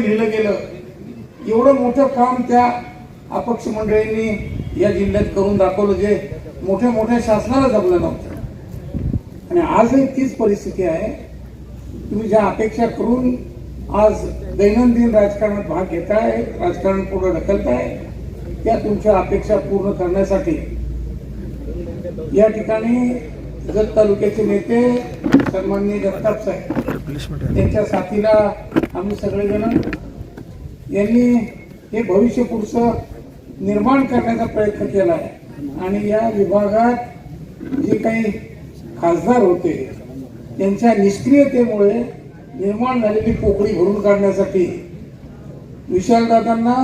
लिहिलं गेलं. एवढं मोठं काम त्या अपक्ष मंडळींनी या जिल्ह्यात करून दाखवलं जे मोठ्या मोठ्या शासनाला जमलं नव्हतं. आणि आजही तीच परिस्थिती आहे. तुम्ही ज्या अपेक्षा करून आज दैनंदिन राजकारणात भाग घेताय राजकारण पुढे ढकलताय त्या तुमच्या अपेक्षा पूर्ण करण्यासाठी या ठिकाणी जत तालुक्याचे नेते सन्माननीय जगताप साहेब त्यांच्या साथीला आम्ही सगळेजण यांनी हे भविष्य पुढचं निर्माण करण्याचा प्रयत्न केला आहे. आणि या विभागात जे काही खासदार होते त्यांच्या निष्क्रियतेमुळे निर्माण झालेली पोकळी भरून काढण्यासाठी विशालदादांना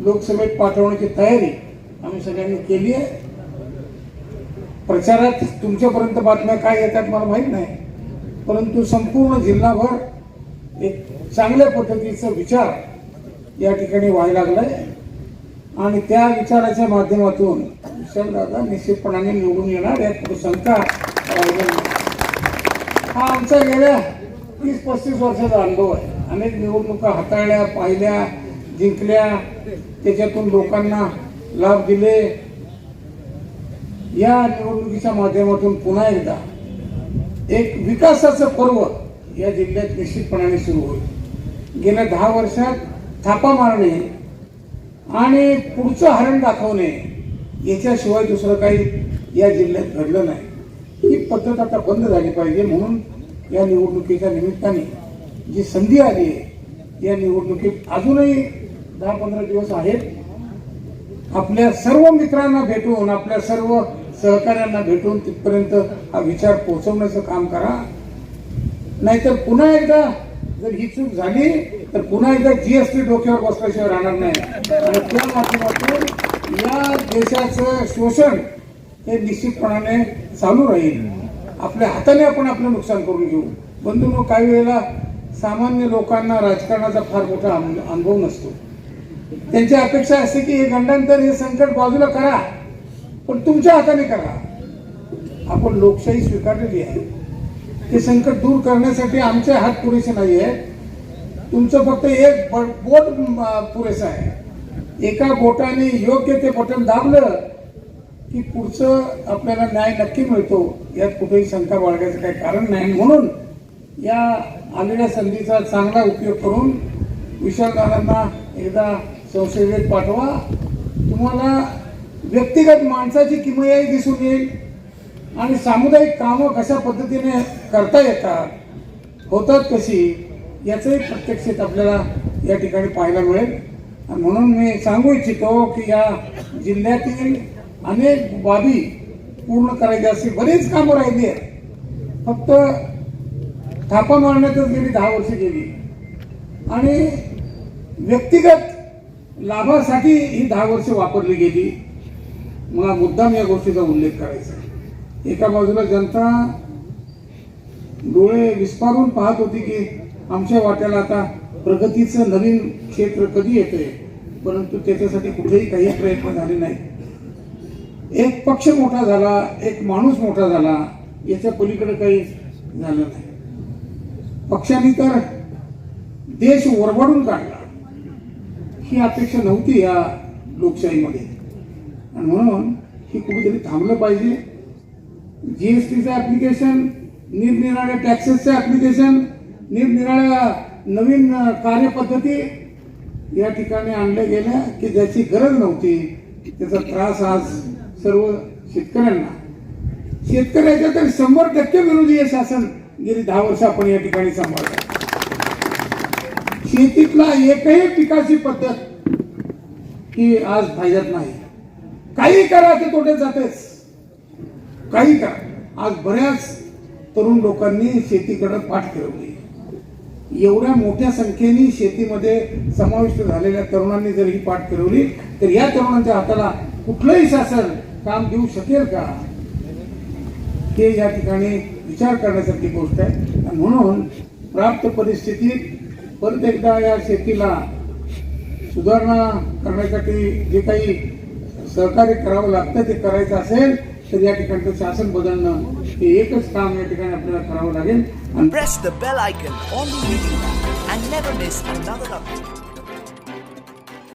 लोकसभेत पाठवण्याची तयारी आम्ही सगळ्यांनी केली आहे. प्रचारात तुमच्यापर्यंत बातम्या काय येतात मला माहीत नाही परंतु संपूर्ण जिल्हाभर चांगल्या पद्धतीचा विचार या ठिकाणी व्हायला लागलाय. आणि त्या विचाराच्या माध्यमातून विशालदादा निश्चितपणाने निवडून येणार यात कुठं शंका हा आमचा गेल्या तीस पस्तीस वर्षाचा अनुभव आहे. अनेक निवडणुका हाताळल्या पाहिल्या जिंकल्या. त्याच्यातून लोकांना लाभ दिले. या निवडणुकीच्या माध्यमातून पुन्हा एकदा एक विकासाचं पर्व या जिल्ह्यात निश्चितपणाने सुरू होईल. गेल्या दहा वर्षात थापा मारणे आणि पुढचं हरण दाखवणे याच्याशिवाय दुसरं काही या जिल्ह्यात घडलं नाही. ही पद्धत आता बंद झाली पाहिजे म्हणून या निवडणुकीच्या निमित्ताने जी संधी आली आहे या निवडणुकीत अजूनही दहा पंधरा दिवस आहेत. आपल्या सर्व मित्रांना भेटून आपल्या सर्व सहकाऱ्यांना भेटून तिथपर्यंत हा विचार पोहोचवण्याचं काम करा. नाहीतर पुन्हा एकदा जर ही चूक झाली तर पुन्हा एकदा जीएसटी डोक्यावर बसल्याशिवाय राहणार नाही. आणि त्या माध्यमातून या देशाचं शोषण हे निश्चितपणाने चालू राहील. आपल्या हाताने आपण आपलं नुकसान करून घेऊ. बंधूंनो काही वेळेला सामान्य लोकांना राजकारणाचा फार मोठा अनु- अनुभव नसतो. त्यांची अपेक्षा असते की हे गंडांतर हे संकट बाजूला करा पण तुमच्या हाताने करा. आपण लोकशाही स्वीकारलेली आहे. ते संकट दूर करण्यासाठी आमचे हात पुरेसे नाही आहेत तुमचं फक्त एक बोट पुरेसं आहे. एका बोटाने योग्य ते बटन दाबलं की पुढचं आपल्याला न्याय नक्की मिळतो. यात कुठेही शंका बाळगायचं काही कारण नाही. म्हणून या आलेल्या संधीचा चांगला उपयोग करून विशालदारांना एकदा संसदेत पाठवा. तुम्हाला व्यक्तिगत माणसाची किमयाही दिसून येईल. आणि सामुदायिक कामं कशा पद्धतीने करता येतात होतात कशी याचंही प्रत्यक्षित आपल्याला या ठिकाणी पाहायला मिळेल. म्हणून मी सांगू इच्छितो की या जिल्ह्यातील अनेक बाबी पूर्ण करायची अशी बरीच कामं राहिली आहेत. फक्त थापा मारण्यातच गेली दहा वर्ष गेली. आणि व्यक्तिगत लाभासाठी ही दहा वर्ष वापरली गेली. मला मुद्दाम या गोष्टीचा उल्लेख करायचा आहे. एका बाजूला जनता डोळे विस्पारून पाहत होती की आमच्या वाट्याला आता प्रगतीचं नवीन क्षेत्र कधी येतंय? परंतु त्याच्यासाठी कुठेही काही प्रयत्न झाले नाही एक पक्ष मोठा झाला एक माणूस मोठा झाला याच्या पलीकडे काही झालं नाही. पक्षांनी तर देश वरवडून काढला. ही अपेक्षा नव्हती या लोकशाहीमध्ये. आणि म्हणून हे कुठेतरी थांबलं पाहिजे. जीएसटीचं ऍप्लिकेशन निरनिराळ्या टॅक्सेसचं ऍप्लिकेशन निरनिराळ्या नवीन कार्यपद्धती या ठिकाणी आणल्या गेल्या की ज्याची गरज नव्हती त्याचा त्रास आज सर्व शेतकऱ्यांना. शेतकऱ्याच्या तर शंभर टक्के विरोधी हे शासन गेली दहा वर्ष आपण या ठिकाणी सांभाळलं. शेतीतला एकही पिकाची पद्धत ही आज फायद्यात नाही. काही करा ते तोट्यात जातेच. काही करा आज बऱ्याच तरुण लोकांनी शेतीकडे पाठ फिरवली. एवढ्या मोठ्या संख्येने शेतीमध्ये समाविष्ट झालेल्या तरुणांनी जर ही पाठ फिरवली तर या तरुणांच्या हाताला कुठलंही शासन काम देऊ शकेल का? हे या ठिकाणी विचार करण्यासारखी गोष्ट आहे. म्हणून प्राप्त परिस्थितीत परत एकदा या शेतीला सुधारणा करण्यासाठी जे काही सहकार्य करावं लागतं ते करायचं असेल तर या ठिकाणचं शासन बदलणं हे एकच काम या ठिकाणी आपल्याला करावं लागेल आणि Press the bell icon on the YouTube app and never miss another update.